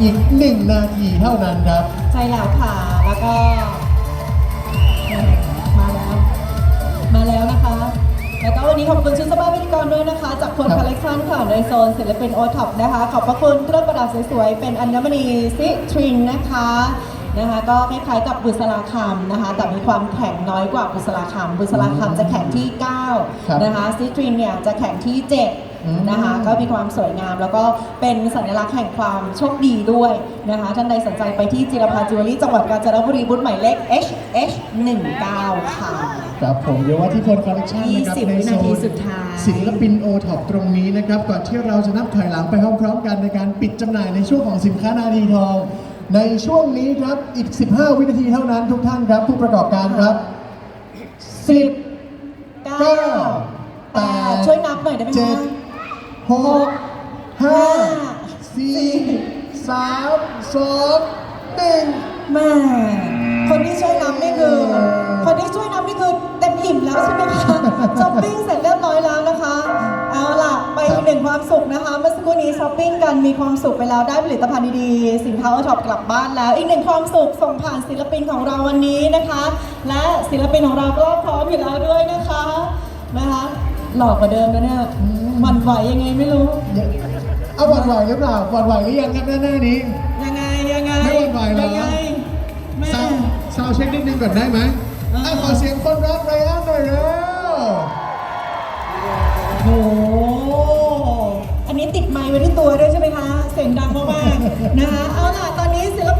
อีกหนึ่งนาทีเท่านั้นครับ ใช่แล้วค่ะ แล้วก็ มาแล้ว มาแล้วนะคะ แล้วก็วันนี้ขอบคุณชุดสภาพพิธีกรด้วยนะคะ จากคนครับคอลเลกชันค่ะในโซนศิลปินโอท็อปนะคะ ขอบพระคุณเครื่องประดับสวยๆ เป็นอัญมณีซิทรินนะคะ นะคะก็คล้ายๆกับบุษราคำนะคะ แต่มีความแข็งน้อยกว่าบุษราคำบุษราคำจะแข็งที่ครับ9นะคะซิทรินเนี่ยจะแข็งที่อืม7 นะคะ ก็มีความสวยงาม แล้วก็เป็นสัญลักษณ์แห่งความโชคดีด้วยนะคะ ท่านใดสนใจไปที่จิรภาจิวเวลรี่จังหวัดกาญจนบุรีบุธหมายเลข HH 1 9ค่ะ ครับผมเดี๋ยวว่าที่คนคอลเลกชันนะครับ20ในวิโซนาทีนสุดท้าย ศิลปินโอท็อปตรงนี้นะครับก่อนที่เราจะนับถอยหลังไปพร้อมๆกันในการปิดจำหน่ายในช่วงของสินค้านาทีทอง ในช่วงนี้ครับอีก 15 วินาทีเท่านั้นทุกท่านครับผู้ประกอบการครับ 10เก้าแปดช่วยนับหน่อยได้ไหมเจ็คะด หกห้าสี่สามสองหนึ่งแม่คนที่ช่วยนับนี่คือ คนที่ช่วยนับนี่คือเต็มอิ่มแล้วใช่ไหมคะช้อปปิ้งเสร็จเรียบร้อยแล้วนะคะ เอาล่ะ ไปอีกหนึ่งความสุขนะคะ เมื่อสักครู่นี้ช้อปปิ้งกันมีความสุขไปแล้วได้ผลิตภัณฑ์ดีๆ สินค้าโอท็อปกลับบ้านแล้ว อีกหนึ่งความสุขส่งผ่านศิลปินของเราวันนี้นะคะ และศิลปินของเราก็พร้อมอยู่แล้วด้วยนะคะนะคะ หลอกกว่าเดิมนะเนี่ยหวันไหวยังไงไม่รู้เอาหวั่นไหวหรือเปล่าหวั่นไหวหรือยังครับหน้าหน้านี้ ยังไงยังไงไม่หวั่นไหวเหรอ ยังไงแม่ ซาวซาวเช็คนิดนึงก่อนได้ไหมเอออะขอเสียงคนรักไรอันหน่อยเร็วโอ้โหอันนี้ติดไมค์ไว้ที่ตัวด้วยใช่ไหมคะ เสียงดังมากๆนะคะ เอาล่ะ ตอนนี้ศิล